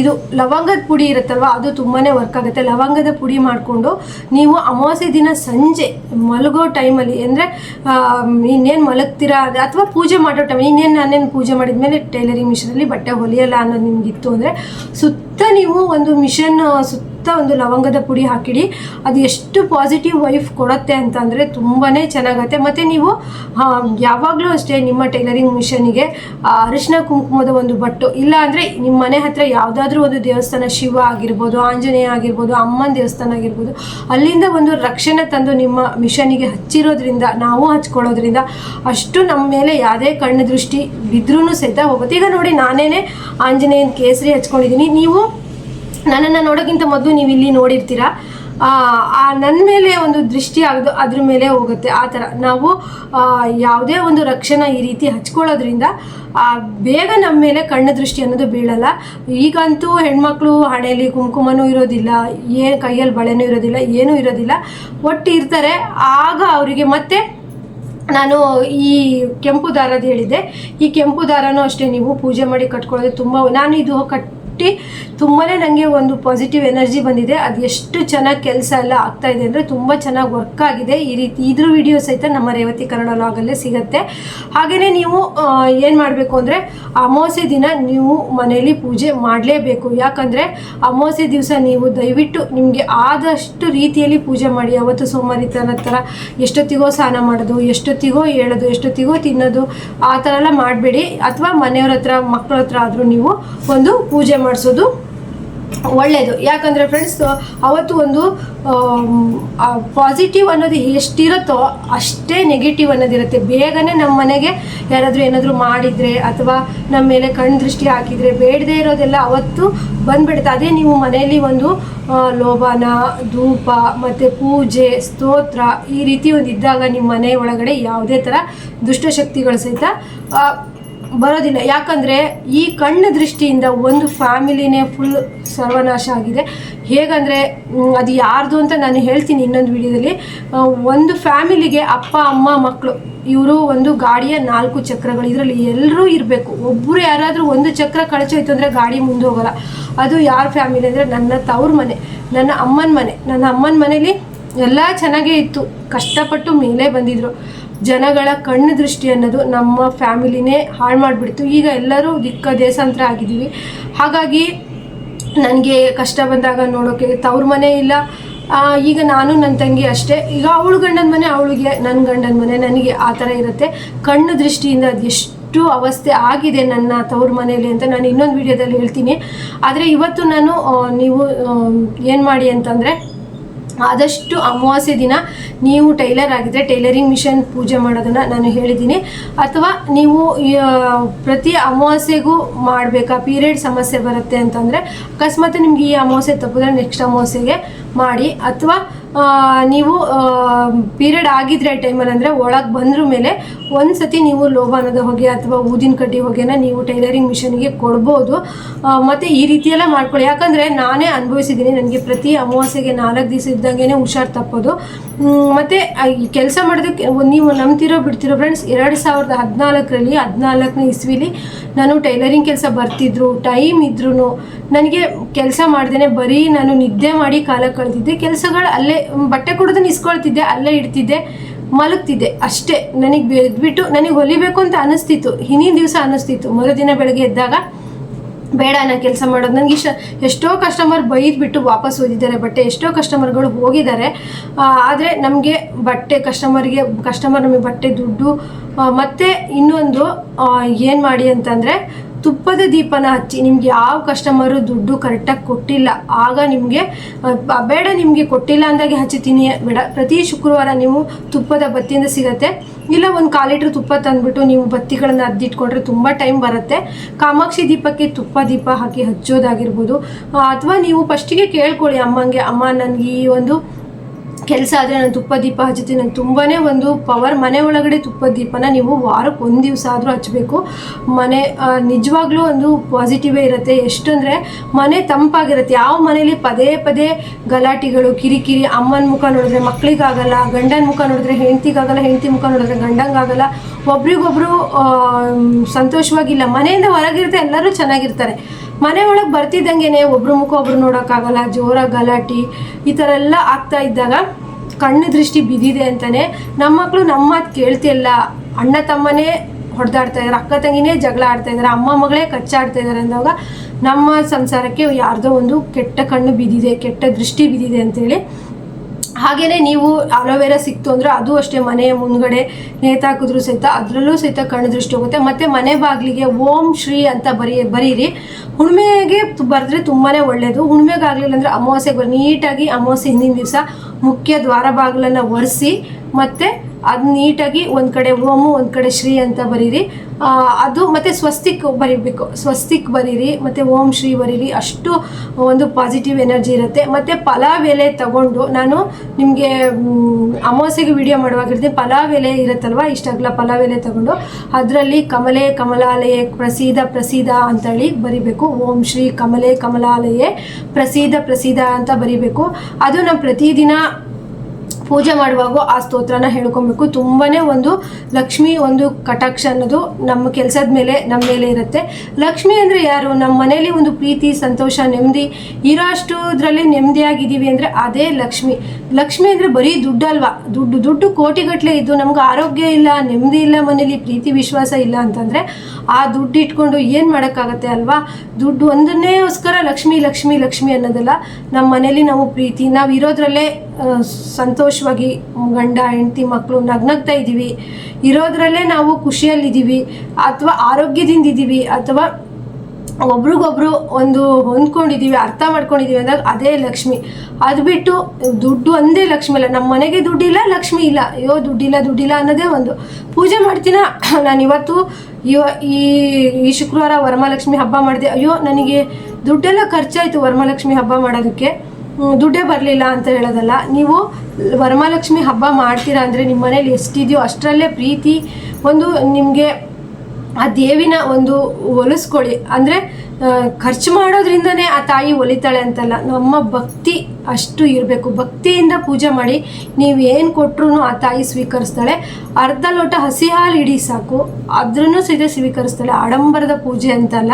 ಇದು ಲವಂಗದ ಪುಡಿ ಇರುತ್ತಲ್ವ, ಅದು ತುಂಬಾ ವರ್ಕ್ ಆಗುತ್ತೆ. ಲವಂಗದ ಪುಡಿ ಮಾಡಿಕೊಂಡು ನೀವು ಅಮಾವಾಸ್ಯೆ ದಿನ ಸಂಜೆ ಮಲಗೋ ಟೈಮಲ್ಲಿ ಅಂದರೆ ಇನ್ನೇನು ಮಲಗ್ತೀರಾ, ಅಥವಾ ಪೂಜೆ ಮಾಡೋ ಟೈಮ್ ಇನ್ನೇನು ನಾನೇನು ಪೂಜೆ ಮಾಡಿದ್ಮೇಲೆ ಟೈಲರಿಂಗ್ ಮಿಷನಲ್ಲಿ ಬಟ್ಟೆ ಹೊಲಿಯಲ್ಲ ಅನ್ನೋದು ನಿಮಗಿತ್ತು ಅಂದರೆ ಸುತ್ತ ನೀವು ಒಂದು ಮಿಷನ್ ಸುತ್ತ ಸುತ್ತ ಒಂದು ಲವಂಗದ ಪುಡಿ ಹಾಕಿಡಿ. ಅದು ಎಷ್ಟು ಪಾಸಿಟಿವ್ ವೈಫ್ ಕೊಡುತ್ತೆ ಅಂತಂದರೆ ತುಂಬಾ ಚೆನ್ನಾಗತ್ತೆ. ಮತ್ತು ನೀವು ಯಾವಾಗಲೂ ಅಷ್ಟೇ ನಿಮ್ಮ ಟೈಲರಿಂಗ್ ಮಿಷನಿಗೆ ಅರಿಶಿನ ಕುಂಕುಮದ ಒಂದು ಬಟ್ಟು, ಇಲ್ಲ ಅಂದರೆ ನಿಮ್ಮ ಮನೆ ಹತ್ರ ಯಾವುದಾದ್ರೂ ಒಂದು ದೇವಸ್ಥಾನ ಶಿವ ಆಗಿರ್ಬೋದು, ಆಂಜನೇಯ ಆಗಿರ್ಬೋದು, ಅಮ್ಮನ ದೇವಸ್ಥಾನ ಆಗಿರ್ಬೋದು, ಅಲ್ಲಿಂದ ಒಂದು ರಕ್ಷಣೆ ತಂದು ನಿಮ್ಮ ಮಿಷನಿಗೆ ಹಚ್ಚಿರೋದ್ರಿಂದ, ನಾವು ಹಚ್ಕೊಳ್ಳೋದ್ರಿಂದ ಅಷ್ಟು ನಮ್ಮ ಮೇಲೆ ಯಾವುದೇ ಕಣ್ಣು ದೃಷ್ಟಿ ಬಿದ್ರೂ ಸಹಿತ ಹೋಗುತ್ತೆ. ಈಗ ನೋಡಿ, ನಾನೇನೆ ಆಂಜನೇಯನ ಕೇಸರಿ ಹಚ್ಕೊಂಡಿದ್ದೀನಿ. ನೀವು ನನ್ನನ್ನು ನೋಡೋಕ್ಕಿಂತ ಮೊದಲು ನೀವು ಇಲ್ಲಿ ನೋಡಿರ್ತೀರಾ? ಆ, ನನ್ನ ಮೇಲೆ ಒಂದು ದೃಷ್ಟಿ ಆಗೋದು ಅದ್ರ ಮೇಲೆ ಹೋಗುತ್ತೆ. ಆ ಥರ. ನಾವು ಯಾವುದೇ ಒಂದು ರಕ್ಷಣೆ ಈ ರೀತಿ ಹಚ್ಕೊಳ್ಳೋದ್ರಿಂದ ಬೇಗ ನಮ್ಮ ಮೇಲೆ ಕಣ್ಣು ದೃಷ್ಟಿ ಅನ್ನೋದು ಬೀಳಲ್ಲ. ಈಗಂತೂ ಹೆಣ್ಮಕ್ಳು ಹಣೆಯಲ್ಲಿ ಕುಂಕುಮನೂ ಇರೋದಿಲ್ಲ ಏನು ಕೈಯಲ್ಲಿ ಬಳೆನೂ ಇರೋದಿಲ್ಲ ಏನೂ ಇರೋದಿಲ್ಲ. ಒಟ್ಟು ಇರ್ತಾರೆ. ಆಗ ಅವರಿಗೆ ಮತ್ತೆ ನಾನು ಈ ಕೆಂಪು ದಾರದ ಹೇಳಿದ್ದೆ. ಈ ಕೆಂಪು ದಾರನೂ ಅಷ್ಟೇ ನೀವು ಪೂಜೆ ಮಾಡಿ ಕಟ್ಕೊಳ್ಳೋದು ತುಂಬ ನಾನು ಇದು ಕಟ್ಟಿ ತುಂಬಾ ನನಗೆ ಒಂದು ಪಾಸಿಟಿವ್ ಎನರ್ಜಿ ಬಂದಿದೆ. ಅದು ಎಷ್ಟು ಚೆನ್ನಾಗಿ ಕೆಲಸ ಎಲ್ಲ ಆಗ್ತಾ ಇದೆ ಅಂದರೆ ತುಂಬ ಚೆನ್ನಾಗಿ ವರ್ಕ್ ಆಗಿದೆ. ಈ ರೀತಿ ಇದ್ರ ವಿಡಿಯೋ ಸಹಿತ ನಮ್ಮ ರೇವತಿ ಕನ್ನಡ ಲಾಗಲ್ಲೇ ಸಿಗುತ್ತೆ. ಹಾಗೆಯೇ ನೀವು ಏನು ಮಾಡಬೇಕು ಅಂದರೆ ಅಮಾವಾಸ್ಯೆ ದಿನ ನೀವು ಮನೆಯಲ್ಲಿ ಪೂಜೆ ಮಾಡಲೇಬೇಕು. ಯಾಕಂದರೆ ಅಮಾವಾಸ್ಯೆ ದಿವಸ ನೀವು ದಯವಿಟ್ಟು ನಿಮಗೆ ಆದಷ್ಟು ರೀತಿಯಲ್ಲಿ ಪೂಜೆ ಮಾಡಿ. ಅವತ್ತು ಸೋಮಾರಿತನ ಥರ ಎಷ್ಟೊತ್ತಿಗೋ ಸ್ನಾನ ಮಾಡೋದು, ಎಷ್ಟೊತ್ತಿಗೋ ಹೇಳೋದು, ಎಷ್ಟೊತ್ತಿಗೋ ತಿನ್ನೋದು, ಆ ಥರ ಎಲ್ಲ ಮಾಡಬೇಡಿ. ಅಥವಾ ಮನೆಯವ್ರ ಹತ್ರ ಮಕ್ಕಳ ಹತ್ರ ಆದರೂ ನೀವು ಒಂದು ಪೂಜೆ ಮಾಡಿಸೋದು ಒಳ್ಳೆಯದು ಯಾಕಂದರೆ ಫ್ರೆಂಡ್ಸ್ ಅವತ್ತು ಒಂದು ಪಾಸಿಟಿವ್ ಅನ್ನೋದು ಎಷ್ಟಿರುತ್ತೋ ಅಷ್ಟೇ ನೆಗೆಟಿವ್ ಅನ್ನೋದಿರುತ್ತೆ ಬೇಗನೆ ನಮ್ಮ ಮನೆಗೆ ಯಾರಾದರೂ ಏನಾದರೂ ಮಾಡಿದರೆ ಅಥವಾ ನಮ್ಮ ಮೇಲೆ ಕಣ್ಣು ದೃಷ್ಟಿ ಹಾಕಿದರೆ ಬೇಡದೇ ಇರೋದೆಲ್ಲ ಅವತ್ತು ಬಂದ್ಬಿಡುತ್ತೆ. ಅದೇ ನೀವು ಮನೆಯಲ್ಲಿ ಒಂದು ಲೋಭನ, ಧೂಪ ಮತ್ತು ಪೂಜೆ, ಸ್ತೋತ್ರ ಈ ರೀತಿ ಒಂದು ಇದ್ದಾಗ ನಿಮ್ಮ ಮನೆ ಒಳಗಡೆ ಯಾವುದೇ ಥರ ದುಷ್ಟಶಕ್ತಿಗಳು ಸಹಿತ ಬರೋದಿಲ್ಲ. ಯಾಕಂದರೆ ಈ ಕಣ್ಣು ದೃಷ್ಟಿಯಿಂದ ಒಂದು ಫ್ಯಾಮಿಲಿನೇ ಫುಲ್ ಸರ್ವನಾಶ ಆಗಿದೆ. ಹೇಗಂದರೆ ಅದು ಯಾರ್ದು ಅಂತ ನಾನು ಹೇಳ್ತೀನಿ ಇನ್ನೊಂದು ವಿಡಿಯೋದಲ್ಲಿ. ಒಂದು ಫ್ಯಾಮಿಲಿಗೆ ಅಪ್ಪ, ಅಮ್ಮ ಮಕ್ಕಳು ಇವರು ಒಂದು ಗಾಡಿಯ ನಾಲ್ಕು ಚಕ್ರಗಳು. ಇದರಲ್ಲಿ ಎಲ್ಲರೂ ಇರಬೇಕು. ಒಬ್ಬರು ಯಾರಾದರೂ ಒಂದು ಚಕ್ರ ಕಳಚೋಯ್ತು ಅಂದರೆ ಗಾಡಿ ಮುಂದೆ ಹೋಗಲ್ಲ. ಅದು ಯಾರ ಫ್ಯಾಮಿಲಿ ಅಂದರೆ ನನ್ನ ತವ್ರ ಮನೆ, ನನ್ನ ಅಮ್ಮನ ಮನೆ. ನನ್ನ ಅಮ್ಮನ ಮನೇಲಿ ಎಲ್ಲ ಚೆನ್ನಾಗೇ ಇತ್ತು. ಕಷ್ಟಪಟ್ಟು ಮೇಲೆ ಬಂದಿದ್ರು. ಜನಗಳ ಕಣ್ಣು ದೃಷ್ಟಿ ಅನ್ನೋದು ನಮ್ಮ ಫ್ಯಾಮಿಲಿನೇ ಹಾಳು ಮಾಡಿಬಿಡ್ತು. ಈಗ ಎಲ್ಲರೂ ದಿಕ್ಕ ದೇಶಾಂತರ ಆಗಿದ್ದೀವಿ. ಹಾಗಾಗಿ ನನಗೆ ಕಷ್ಟ ಬಂದಾಗ ನೋಡೋಕ್ಕೆ ತವ್ರ ಮನೆ ಇಲ್ಲ. ಈಗ ನಾನು ನನ್ನ ತಂಗಿ ಅಷ್ಟೇ. ಈಗ ಅವಳು ಗಂಡನ ಮನೆ, ಅವಳಿಗೆ ನನ್ನ ಗಂಡನ ಮನೆ. ನನಗೆ ಆ ಥರ ಇರುತ್ತೆ. ಕಣ್ಣು ದೃಷ್ಟಿಯಿಂದ ಅದೆಷ್ಟು ಅವಸ್ಥೆ ಆಗಿದೆ ನನ್ನ ತವ್ರ ಮನೆಯಲ್ಲಿ ಅಂತ ನಾನು ಇನ್ನೊಂದು ವಿಡಿಯೋದಲ್ಲಿ ಹೇಳ್ತೀನಿ. ಆದರೆ ಇವತ್ತು ನಾನು ನೀವು ಏನು ಮಾಡಿ ಅಂತಂದರೆ ಆದಷ್ಟು ಅಮಾವಾಸ್ಯೆ ದಿನ ನೀವು ಟೈಲರ್ ಆಗಿದ್ರೆ ಟೈಲರಿಂಗ್ ಮಿಷನ್ ಪೂಜೆ ಮಾಡೋದನ್ನು ನಾನು ಹೇಳಿದ್ದೀನಿ. ಅಥವಾ ನೀವು ಪ್ರತಿ ಅಮಾವಾಸ್ಯೆಗೂ ಮಾಡಬೇಕಾ? ಪೀರಿಯಡ್ ಸಮಸ್ಯೆ ಬರುತ್ತೆ ಅಂತಂದರೆ ಅಕಸ್ಮಾತ್ ನಿಮ್ಗೆ ಈ ಅಮಾವಾಸ್ಯೆ ತಪ್ಪಿದ್ರೆ ನೆಕ್ಸ್ಟ್ ಅಮಾವಾಸ್ಯೆಗೆ ಮಾಡಿ. ಅಥವಾ ನೀವು ಪೀರಿಯಡ್ ಆಗಿದ್ರೆ ಟೈಮಲ್ಲಿ ಅಂದರೆ ಒಳಗೆ ಬಂದ್ರ ಮೇಲೆ ಒಂದು ಸತಿ ನೀವು ಲೋಬಾನದ ಹೊಗೆ ಅಥವಾ ಊದಿನ ಕಡ್ಡಿ ಹೊಗೆನ ನೀವು ಟೈಲರಿಂಗ್ ಮಿಷನ್ಗೆ ಕೊಡ್ಬೋದು. ಮತ್ತು ಈ ರೀತಿಯೆಲ್ಲ ಮಾಡ್ಕೊಳ್ಳಿ. ಯಾಕಂದರೆ ನಾನೇ ಅನುಭವಿಸಿದ್ದೀನಿ. ನನಗೆ ಪ್ರತಿ ಅಮಾವಾಸ್ಯೆಗೆ ನಾಲ್ಕು ದಿವಸ ಇದ್ದಂಗೆ ಹುಷಾರು ತಪ್ಪೋದು. ಮತ್ತು ಈ ಕೆಲಸ ಮಾಡೋದಕ್ಕೆ ನೀವು ನಂಬ್ತಿರೋ ಬಿಡ್ತಿರೋ ಫ್ರೆಂಡ್ಸ್ ಎರಡು ಸಾವಿರದ ಹದಿನಾಲ್ಕರಲ್ಲಿ ಹದಿನಾಲ್ಕನೇ ಇಸ್ವಿಲಿ ನಾನು ಟೈಲರಿಂಗ್ ಕೆಲಸ ಬರ್ತಿದ್ರು, ಟೈಮ್ ಇದ್ರೂ ನನಗೆ ಕೆಲಸ ಮಾಡ್ದೇನೆ ಬರೀ ನಾನು ನಿದ್ದೆ ಮಾಡಿ ಕಾಲ ಕಳೆದಿದ್ದೆ. ಕೆಲಸಗಳು ಅಲ್ಲೇ ಬಟ್ಟೆ ಕೊಡೋದನ್ನ ಇಸ್ಕೊಳ್ತಿದ್ದೆ ಅಲ್ಲೇ ಇಡ್ತಿದ್ದೆ, ಮಲಗ್ತಿದ್ದೆ ಅಷ್ಟೇ. ನನಗೆ ಬೆದ್ಬಿಟ್ಟು ನನಗೆ ಹೊಲಿಬೇಕು ಅಂತ ಅನಿಸ್ತಿತ್ತು. ಹಿಂದಿನ ದಿವಸ ಅನಿಸ್ತಿತ್ತು. ಮರುದಿನ ಬೆಳಗ್ಗೆ ಎದ್ದಾಗ, ಬೇಡ ನಾನು ಕೆಲಸ ಮಾಡೋದು. ನನಗೆ ಇಷ್ಟ, ಎಷ್ಟೋ ಕಸ್ಟಮರ್ ಬೈದ್ಬಿಟ್ಟು ವಾಪಸ್ ಓದಿದ್ದಾರೆ ಬಟ್ಟೆ. ಎಷ್ಟೋ ಕಸ್ಟಮರ್ಗಳು ಹೋಗಿದ್ದಾರೆ. ಆದರೆ ನಮಗೆ ಬಟ್ಟೆ ಕಸ್ಟಮರ್ಗೆ ಕಸ್ಟಮರ್ ನಮಗೆ ಬಟ್ಟೆ, ದುಡ್ಡು ಮತ್ತೆ ಇನ್ನೊಂದು ಏನು ಮಾಡಿ ಅಂತಂದರೆ ತುಪ್ಪದ ದೀಪನ ಹಚ್ಚಿ ನಿಮ್ಗೆ ಯಾವ ಕಸ್ಟಮರು ದುಡ್ಡು ಕರೆಕ್ಟಾಗಿ ಕೊಟ್ಟಿಲ್ಲ. ಆಗ ನಿಮಗೆ ಬೇಡ ನಿಮಗೆ ಕೊಟ್ಟಿಲ್ಲ ಅಂದಾಗೆ ಹಚ್ಚುತ್ತೀನಿ. ಬೇಡ, ಪ್ರತಿ ಶುಕ್ರವಾರ ನೀವು ತುಪ್ಪದ ಬತ್ತಿಯಿಂದ ಸಿಗತ್ತೆ. ಇಲ್ಲ ಒಂದು ಕಾಲು ಲೀಟ್ರ್ ತುಪ್ಪ ತಂದ್ಬಿಟ್ಟು ನೀವು ಬತ್ತಿಗಳನ್ನು ಅದ್ದಿಟ್ಕೊಂಡ್ರೆ ತುಂಬ ಟೈಮ್ ಬರುತ್ತೆ. ಕಾಮಾಕ್ಷಿ ದೀಪಕ್ಕೆ ತುಪ್ಪ ದೀಪ ಹಾಕಿ ಹಚ್ಚೋದಾಗಿರ್ಬೋದು. ಅಥವಾ ನೀವು ಫಸ್ಟಿಗೆ ಕೇಳ್ಕೊಳ್ಳಿ ಅಮ್ಮಂಗೆ, ಅಮ್ಮ, ನನಗೆ ಈ ಒಂದು ಕೆಲಸ ಆದರೆ ನಾನು ತುಪ್ಪ ದೀಪ ಹಚ್ಚುತ್ತೀನಿ ನಂಗೆ ತುಂಬಾ ಒಂದು ಪವರ್ ಮನೆ ಒಳಗಡೆ ತುಪ್ಪ ದೀಪನ ನೀವು ವಾರಕ್ಕೆ ಒಂದು ದಿವಸ ಆದರೂ ಹಚ್ಚಬೇಕು. ಮನೆ ನಿಜವಾಗ್ಲೂ ಒಂದು ಪಾಸಿಟಿವೇ ಇರುತ್ತೆ. ಎಷ್ಟಂದರೆ ಮನೆ ತಂಪಾಗಿರುತ್ತೆ. ಯಾವ ಮನೇಲಿ ಪದೇ ಪದೇ ಗಲಾಟೆಗಳು, ಕಿರಿಕಿರಿ, ಅಮ್ಮನ ಮುಖ ನೋಡಿದ್ರೆ ಮಕ್ಕಳಿಗಾಗಲ್ಲ ಗಂಡನ ಮುಖ ನೋಡಿದ್ರೆ ಹೆಂಡತಿಗಾಗಲ್ಲ, ಹೆಂಡತಿ ಮುಖ ನೋಡಿದ್ರೆ ಗಂಡಂಗಾಗಲ್ಲ. ಒಬ್ರಿಗೊಬ್ರು ಸಂತೋಷವಾಗಿಲ್ಲ. ಮನೆಯಿಂದ ಹೊರಗಿರುತ್ತೆ. ಎಲ್ಲರೂ ಚೆನ್ನಾಗಿರ್ತಾರೆ. ಮನೆ ಒಳಗೆ ಬರ್ತಿದ್ದಂಗೆನೆ ಒಬ್ರು ಮುಖ ಒಬ್ರು ನೋಡೋಕ್ಕಾಗಲ್ಲ ಜೋರಾಗಿ ಗಲಾಟೆ, ಈ ಥರ ಎಲ್ಲ ಆಗ್ತಾ ಇದ್ದಾಗ ಕಣ್ಣು ದೃಷ್ಟಿ ಬಿದ್ದಿದೆ ಅಂತಾನೆ ನಮ್ಮ ಮಕ್ಕಳು ನಮ್ಮ ಮಾತು ಕೇಳ್ತಿಲ್ಲ ಅಣ್ಣ ತಮ್ಮನೇ ಹೊಡೆದಾಡ್ತಾ ಇದ್ದಾರೆ ಅಕ್ಕ ತಂಗಿನೇ ಜಗಳ ಆಡ್ತಾ ಇದ್ದಾರೆ ಅಮ್ಮ ಮಗಳೇ ಕಚ್ಚಾಡ್ತಾ ಇದ್ದಾರೆ ಅಂದಾಗ ನಮ್ಮ ಸಂಸಾರಕ್ಕೆ ಯಾರ್ದೋ ಒಂದು ಕೆಟ್ಟ ಕಣ್ಣು ಬಿದ್ದಿದೆ, ಕೆಟ್ಟ ದೃಷ್ಟಿ ಬಿದ್ದಿದೆ ಅಂತೇಳಿ ಹಾಗೆಯೇ ನೀವು ಅಲೋವೆರಾ ಸಿಕ್ತು ಅಂದರೆ ಅದು ಅಷ್ಟೇ ಮನೆಯ ಮುಂದ್ಗಡೆ ನೇತಾಕಿದ್ರು ಸಹಿತ ಅದರಲ್ಲೂ ಸಹಿತ ಕಣ್ಣು ದೃಷ್ಟಿ ಹೋಗುತ್ತೆ. ಮತ್ತು ಮನೆ ಬಾಗಿಲಿಗೆ ಓಂ ಶ್ರೀ ಅಂತ ಬರೀ, ಬರೀರಿ. ಹುಣ್ಮೆಗೆ ಬರೆದ್ರೆ ತುಂಬಾ ಒಳ್ಳೆಯದು ಹುಣ್ಮೆಗಾಗಲಿಲ್ಲ ಅಂದರೆ ಅಮಾವಾಸ್ಯೆಗೆ ಬರ್ ನೀಟಾಗಿ ಅಮಾವಾಸ್ಯೆ ಹಿಂದಿನ ದಿವಸ ಮುಖ್ಯ ದ್ವಾರ ಬಾಗಿಲನ್ನು ಒರೆಸಿ, ಮತ್ತು ಅದು ನೀಟಾಗಿ ಒಂದು ಕಡೆ ಓಮು, ಒಂದು ಕಡೆ ಶ್ರೀ ಅಂತ ಬರೀರಿ. ಅದು ಮತ್ತು ಸ್ವಸ್ತಿಕ್ ಬರೀಬೇಕು. ಸ್ವಸ್ತಿಕ್ ಬರೀರಿ, ಮತ್ತು ಓಂ ಶ್ರೀ ಬರೀರಿ, ಅಷ್ಟು ಒಂದು ಪಾಸಿಟಿವ್ ಎನರ್ಜಿ ಇರುತ್ತೆ. ಮತ್ತು ಪಲಾವ್ ಎಲೆ ತಗೊಂಡು ನಾನು ನಿಮಗೆ ಅಮಾವಾಸ್ಯೆಗೆ ವಿಡಿಯೋ ಮಾಡುವಾಗಿರ್ತೀನಿ. ಪಲಾವ್ ಎಲೆ ಇರುತ್ತಲ್ವ ಇಷ್ಟಾಗಲ್ಲ ಪಲಾವ್ ಎಲೆ ತಗೊಂಡು ಅದರಲ್ಲಿ ಕಮಲೆ, ಕಮಲಾಲಯೇ ಪ್ರಸೀದ ಪ್ರಸೀದ ಅಂತೇಳಿ ಬರಿಬೇಕು. ಓಂ ಶ್ರೀ ಕಮಲೆ, ಕಮಲಾಲಯೇ ಪ್ರಸೀದ ಪ್ರಸೀದ ಅಂತ ಬರಿಬೇಕು. ಅದು ನಾವು ಪ್ರತಿದಿನ ಪೂಜೆ ಮಾಡುವಾಗ ಆ ಸ್ತೋತ್ರನ ಹೇಳ್ಕೊಬೇಕು. ತುಂಬಾ ಒಂದು ಲಕ್ಷ್ಮಿ ಒಂದು ಕಟಾಕ್ಷ ಅನ್ನೋದು ನಮ್ಮ ಕೆಲಸದ ಮೇಲೆ ನಮ್ಮ ಮೇಲೆ ಇರುತ್ತೆ. ಲಕ್ಷ್ಮಿ ಅಂದರೆ ಯಾರು? ನಮ್ಮ ಮನೇಲಿ ಒಂದು ಪ್ರೀತಿ ಸಂತೋಷ ನೆಮ್ಮದಿ ಇರೋ ಅಷ್ಟುದ್ರಲ್ಲಿ ನೆಮ್ಮದಿಯಾಗಿದ್ದೀವಿ ಅಂದರೆ ಅದೇ ಲಕ್ಷ್ಮಿ. ಲಕ್ಷ್ಮಿ ಅಂದರೆ ಬರೀ ದುಡ್ಡಲ್ವಾ? ದುಡ್ಡು ದುಡ್ಡು ಕೋಟಿಗಟ್ಟಲೆ ಇದ್ದು ನಮ್ಗೆ ಆರೋಗ್ಯ ಇಲ್ಲ ನೆಮ್ಮದಿ ಇಲ್ಲ ಮನೇಲಿ ಪ್ರೀತಿ ವಿಶ್ವಾಸ ಇಲ್ಲ ಅಂತಂದರೆ ಆ ದುಡ್ಡು ಇಟ್ಕೊಂಡು ಏನು ಮಾಡೋಕ್ಕಾಗತ್ತೆ ಅಲ್ವಾ? ದುಡ್ಡು ಒಂದನ್ನೇಗೋಸ್ಕರ ಲಕ್ಷ್ಮಿ ಲಕ್ಷ್ಮಿ ಲಕ್ಷ್ಮಿ ಅನ್ನೋದಲ್ಲ. ನಮ್ಮ ಮನೇಲಿ ನಾವು ಪ್ರೀತಿ ನಾವು ಇರೋದ್ರಲ್ಲೇ ಆ, ಸಂತೋಷವಾಗಿ ಗಂಡ, ಹೆಂಡತಿ ಮಕ್ಕಳು ನಗ್ನಗ್ತಾ ಇದ್ದೀವಿ. ಇರೋದ್ರಲ್ಲೇ ನಾವು ಖುಷಿಯಲ್ಲಿದ್ದೀವಿ. ಅಥವಾ ಆರೋಗ್ಯದಿಂದ ಇದ್ದೀವಿ. ಅಥವಾ ಒಬ್ರಿಗೊಬ್ರು ಒಂದು ಹೊಂದ್ಕೊಂಡಿದ್ದೀವಿ, ಅರ್ಥ ಮಾಡ್ಕೊಂಡಿದ್ದೀವಿ ಅಂದಾಗ ಅದೇ ಲಕ್ಷ್ಮಿ. ಅದು ಬಿಟ್ಟು ದುಡ್ಡು ಒಂದೇ ಲಕ್ಷ್ಮಿ ಅಲ್ಲ. ನಮ್ಮ ಮನೆಗೆ ದುಡ್ಡಿಲ್ಲ, ಲಕ್ಷ್ಮಿ ಇಲ್ಲ. ಅಯ್ಯೋ, ದುಡ್ಡಿಲ್ಲ ದುಡ್ಡಿಲ್ಲ ಅನ್ನೋದೇ ಒಂದು. ಪೂಜೆ ಮಾಡ್ತೀನ? [clears throat] ನಾನು ಇವತ್ತು ಇವ ಈ ಈ ಶುಕ್ರವಾರ ವರಮಹಾಲಕ್ಷ್ಮಿ ಹಬ್ಬ ಮಾಡಿದೆ. ಅಯ್ಯೋ, ನನಗೆ ದುಡ್ಡೆಲ್ಲ ಖರ್ಚಾಯಿತು ವರಮಹಾಲಕ್ಷ್ಮಿ ಹಬ್ಬ ಮಾಡೋದಕ್ಕೆ. ದುಡ್ಡೇ ಬರಲಿಲ್ಲ ಅಂತ ಹೇಳೋದಲ್ಲ, ನೀವು ವರಮಹಾಲಕ್ಷ್ಮಿ ಹಬ್ಬ ಮಾಡ್ತೀರಾ ಅಂದರೆ ನಿಮ್ಮ ಮನೇಲಿ ಎಷ್ಟಿದೆಯೋ ಅಷ್ಟರಲ್ಲೇ ಪ್ರೀತಿ, ಒಂದು ನಿಮಗೆ ಆ ದೇವಿನ ಒಂದು ಒಲಿಸ್ಕೊಳ್ಳಿ ಅಂದರೆ ಖರ್ಚು ಮಾಡೋದ್ರಿಂದನೇ ಆ ತಾಯಿ ಒಲಿತಾಳೆ ಅಂತಲ್ಲ, ನಮ್ಮ ಭಕ್ತಿ ಅಷ್ಟು ಇರಬೇಕು. ಭಕ್ತಿಯಿಂದ ಪೂಜೆ ಮಾಡಿ, ನೀವು ಏನು ಕೊಟ್ಟರು ಆ ತಾಯಿ ಸ್ವೀಕರಿಸ್ತಾಳೆ. ಅರ್ಧ ಲೋಟ ಹಸಿ ಹಾಲು ಇಡಿ ಸಾಕು ಅದ್ರೂ ಸಹಿತ ಸ್ವೀಕರಿಸ್ತಾಳೆ. ಆಡಂಬರದ ಪೂಜೆ ಅಂತಲ್ಲ.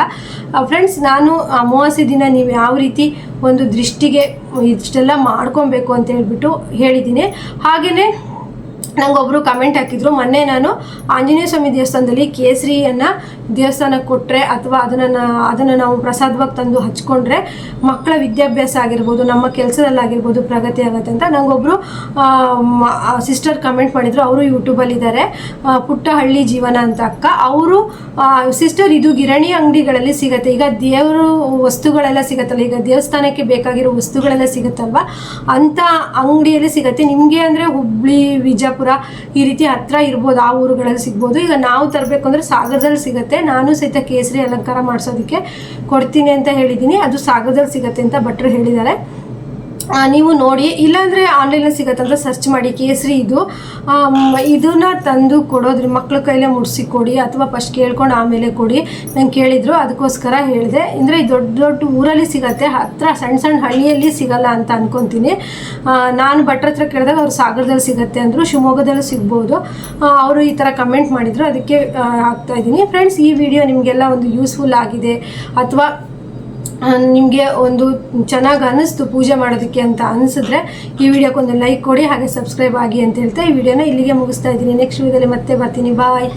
ಫ್ರೆಂಡ್ಸ್ ನಾನು ಅಮಾವಾಸ್ಯೆ ದಿನ ನೀವು ಯಾವ ರೀತಿ ಒಂದು ದೃಷ್ಟಿಗೆ ಇಷ್ಟೆಲ್ಲ ಮಾಡ್ಕೊಬೇಕು ಅಂತ ಹೇಳ್ಬಿಟ್ಟು ಹೇಳಿದ್ದೀನಿ. ಹಾಗೆಯೇ ನಂಗೊಬ್ರು ಕಮೆಂಟ್ ಹಾಕಿದ್ರು. ಮೊನ್ನೆ ನಾನು ಆಂಜನೇಯ ಸ್ವಾಮಿ ದೇವಸ್ಥಾನದಲ್ಲಿ ಕೇಸರಿಯನ್ನು ದೇವಸ್ಥಾನಕ್ಕೆ ಕೊಟ್ಟರೆ ಅಥವಾ ಅದನ್ನು ಅದನ್ನು ನಾವು ಪ್ರಸಾದವಾಗಿ ತಂದು ಹಚ್ಕೊಂಡ್ರೆ ಮಕ್ಕಳ ವಿದ್ಯಾಭ್ಯಾಸ ಆಗಿರ್ಬೋದು, ನಮ್ಮ ಕೆಲಸದಲ್ಲಾಗಿರ್ಬೋದು ಪ್ರಗತಿ ಆಗುತ್ತೆ ಅಂತ ನಂಗೊಬ್ರು ಸಿಸ್ಟರ್ ಕಮೆಂಟ್ ಮಾಡಿದ್ರು. ಅವರು ಯೂಟ್ಯೂಬಲ್ಲಿದ್ದಾರೆ ಪುಟ್ಟ ಹಳ್ಳಿ ಜೀವನ ಅಂತ ಅಕ್ಕ. ಅವರು ಸಿಸ್ಟರ್ ಇದು ಗಿರಣಿ ಅಂಗಡಿಗಳಲ್ಲಿ ಸಿಗುತ್ತೆ. ಈಗ ದೇವರು ವಸ್ತುಗಳೆಲ್ಲ ಸಿಗುತ್ತಲ್ಲ. ಈಗ ದೇವಸ್ಥಾನಕ್ಕೆ ಬೇಕಾಗಿರೋ ವಸ್ತುಗಳೆಲ್ಲ ಸಿಗುತ್ತಲ್ವ? ಅಂಥ ಅಂಗಡಿಯಲ್ಲಿ ಸಿಗುತ್ತೆ. ನಿಮಗೆ ಅಂದರೆ ಹುಬ್ಳಿ ವಿಜಯಪುರ ಈ ರೀತಿ ಹತ್ರ ಇರ್ಬೋದು, ಆ ಊರುಗಳಲ್ಲಿ ಸಿಗ್ಬೋದು. ಈಗ ನಾವು ತರಬೇಕು ಅಂದರೆ ಸಾಗರದಲ್ಲಿ ಸಿಗುತ್ತೆ. ನಾನು ಸಹಿತ ಕೇಸರಿ ಅಲಂಕಾರ ಮಾಡಿಸೋದಕ್ಕೆ ಕೊಡ್ತೀನಿ ಅಂತ ಹೇಳಿದ್ದೀನಿ. ಅದು ಸಾಗರದಲ್ಲಿ ಸಿಗುತ್ತೆ ಅಂತ ಭಟ್ರು ಹೇಳಿದ್ದಾರೆ. ನೀವು ನೋಡಿ, ಇಲ್ಲಾಂದರೆ ಆನ್ಲೈನಲ್ಲಿ ಸಿಗುತ್ತೆ ಅಂತ ಸರ್ಚ್ ಮಾಡಿ ಕೇಸರಿ ಇದು. ಇದನ್ನ ತಂದು ಕೊಡೋದ್ರಿ, ಮಕ್ಳ ಕೈಲೇ ಮುಡಿಸಿ ಕೊಡಿ, ಅಥವಾ ಫಸ್ಟ್ ಕೇಳ್ಕೊಂಡು ಆಮೇಲೆ ಕೊಡಿ. ನಂಗೆ ಕೇಳಿದ್ರು, ಅದಕ್ಕೋಸ್ಕರ ಹೇಳಿದೆ. ಅಂದರೆ ದೊಡ್ಡ ದೊಡ್ಡ ಊರಲ್ಲಿ ಸಿಗತ್ತೆ, ಹತ್ರ ಸಣ್ಣ ಸಣ್ಣ ಹಳ್ಳಿಯಲ್ಲಿ ಸಿಗಲ್ಲ ಅಂತ ಅನ್ಕೊತೀನಿ. ನಾನು ಭಟ್ರ ಹತ್ರ ಕೇಳಿದಾಗ ಅವ್ರು ಸಾಗರದಲ್ಲಿ ಸಿಗತ್ತೆ ಅಂದರು, ಶಿವಮೊಗ್ಗದಲ್ಲಿ ಸಿಗ್ಬೋದು. ಅವರು ಈ ಥರ ಕಮೆಂಟ್ ಮಾಡಿದರು, ಅದಕ್ಕೆ ಹಾಕ್ತಾ ಇದ್ದೀನಿ. ಫ್ರೆಂಡ್ಸ್ ಈ ವಿಡಿಯೋ ನಿಮಗೆಲ್ಲ ಒಂದು ಯೂಸ್ಫುಲ್ ಆಗಿದೆ, ಅಥವಾ ನಿಮಗೆ ಒಂದು ಚೆನ್ನಾಗಿ ಅನ್ನಿಸ್ತು ಪೂಜೆ ಮಾಡೋದಕ್ಕೆ ಅಂತ ಅನಿಸಿದ್ರೆ ಈ ವಿಡಿಯೋಕ್ಕೊಂದು ಲೈಕ್ ಕೊಡಿ ಹಾಗೆ ಸಬ್ಸ್ಕ್ರೈಬ್ ಆಗಿ ಅಂತ ಹೇಳ್ತಾ ಈ ವಿಡಿಯೋನ ಇಲ್ಲಿಗೆ ಮುಗಿಸ್ತಾ ಇದ್ದೀನಿ. ನೆಕ್ಸ್ಟ್ ವಿಡಿಯೋದಲ್ಲಿ ಮತ್ತೆ ಬರ್ತೀನಿ. ಬಾಯ್